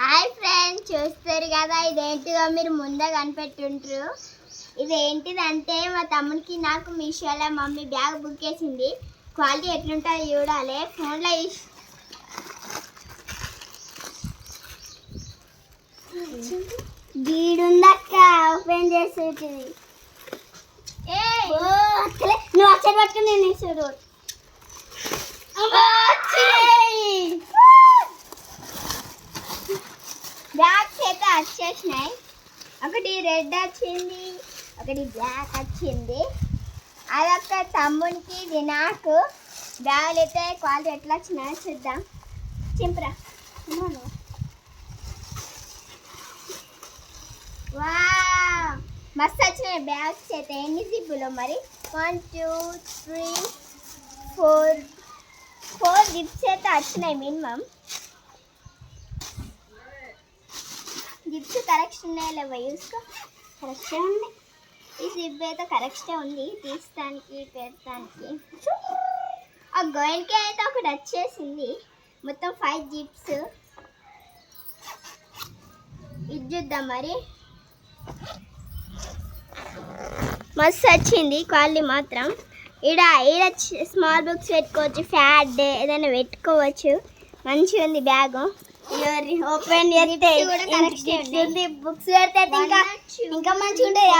Hi friends చూస్తారు కదా ఇదేంటిదో మీరు ముందే కనిపెట్టుంటారు ఇదేంటిదంటే మా తమ్మునికి నాకు మీషోలో మమ్మీ బ్యాగ్ బుక్ చేసింది. క్వాలిటీ ఎట్లుంటుందో చూడాలి. ఫోన్లో గీడుందక్క ఓపెన్ చేసి నువ్వు అచ్చడి పట్టుకుని నేను చూడు బ్యాగ్స్ అయితే వచ్చేసినాయి ఒకటి రెడ్ వచ్చింది ఒకటి బ్లాక్ వచ్చింది. అదొక తమ్మునికి ఇది నాకు బ్యాగులు అయితే క్వాలిటీ ఎట్లా వచ్చినాయో చూద్దాం. చింపురా. వా మస్తు వచ్చినాయి బ్యాగ్స్ అయితే. ఎన్ని జిప్పులు మరి? One two three four. Four zips అయితే వచ్చినాయి మినిమం. కరెక్షన్ ఉన్నాయా లేవా? చూసుకో కరెక్షన్ ఉన్నాయి ఈ జిప్ అయితే కరెక్షన్ ఉంది. తీస్తానికి పెడతానికి ఆ గోయల్కి అయితే ఒకటి వచ్చేసింది. మొత్తం ఫైవ్ జిప్స్ ఇది చూద్దాం మరి. మస్తు వచ్చింది క్వాలిటీ మాత్రం. ఈడ ఈడ స్మాల్ బుక్స్ పెట్టుకోవచ్చు ఫ్యాడ్ ఏదైనా పెట్టుకోవచ్చు. మంచిగా ఉంది బ్యాగ్ ఓపెన్ చేస్తే ఉంది. బుక్స్ పెడితే ఇంకా ఇంకా మంచిగా ఉంటాయి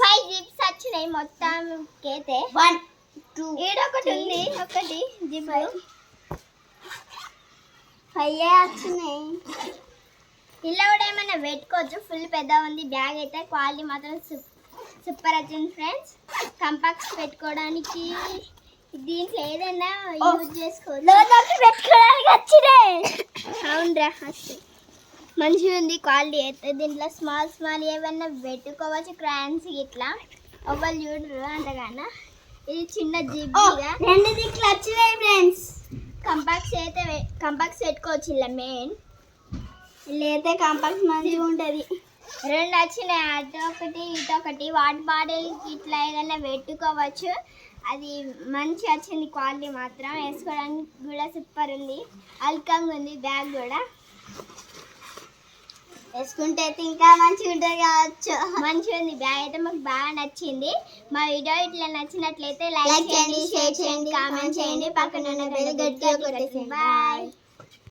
ఫైవ్ జిప్స్ వచ్చినాయి మొత్తం అయితే వన్ టూ ఈడ ఒకటి ఉంది ఒకటి జిప్ ఫైవ్ వచ్చినాయి. ఇలా కూడా ఏమైనా పెట్టుకోవచ్చు. ఫుల్ పెద్ద ఉంది. బ్యాగ్ అయితే క్వాలిటీ మాత్రం సూపర్ వచ్చింది ఫ్రెండ్స్ కంపాక్స్ పెట్టుకోవడానికి దీంట్లో ఏదైనా యూజ్ చేసుకోవచ్చు. పెట్టుకోవడానికి వచ్చినాయి. అవునరా వస్తాయి మంచిగా ఉంది క్వాలిటీ. అయితే దీంట్లో స్మాల్ స్మాల్ ఏమన్నా పెట్టుకోవచ్చు క్రాన్స్ ఇట్లా ఒకళ్ళు చూడరు అంతగానా. ఇది చిన్న జిబ్బీగా రెండు దిక్కులు వచ్చినాయి ఫ్రెండ్స్. కంపాక్స్ అయితే కంపాక్స్ పెట్టుకోవచ్చు ఇలా మెయిన్ లేతే కంపాక్స్ మంచిగా ఉంటుంది. రెండు వచ్చినాయి. అటు ఒకటి ఇటు ఒకటి వాటర్ బాటిల్ ఇట్లా ఏదైనా పెట్టుకోవచ్చు. అది మంచి వచ్చింది క్వాలిటీ మాత్రం. వేసుకోవడానికి కూడా సూపర్ ఉంది. అల్కంగా ఉంది బ్యాగ్ కూడా. వేసుకుంటే అయితే ఇంకా మంచిగా ఉంటుంది కావచ్చు. మంచిగా ఉంది. బ్యాగ్ అయితే మాకు బాగా నచ్చింది. మా వీడియో ఇట్లా నచ్చినట్లయితే లైక్ చేయండి షేర్ చేయండి కామెంట్ చేయండి. పక్కన ఉన్న బెల్ గట్టిగా కొట్టేసి. బాయ్.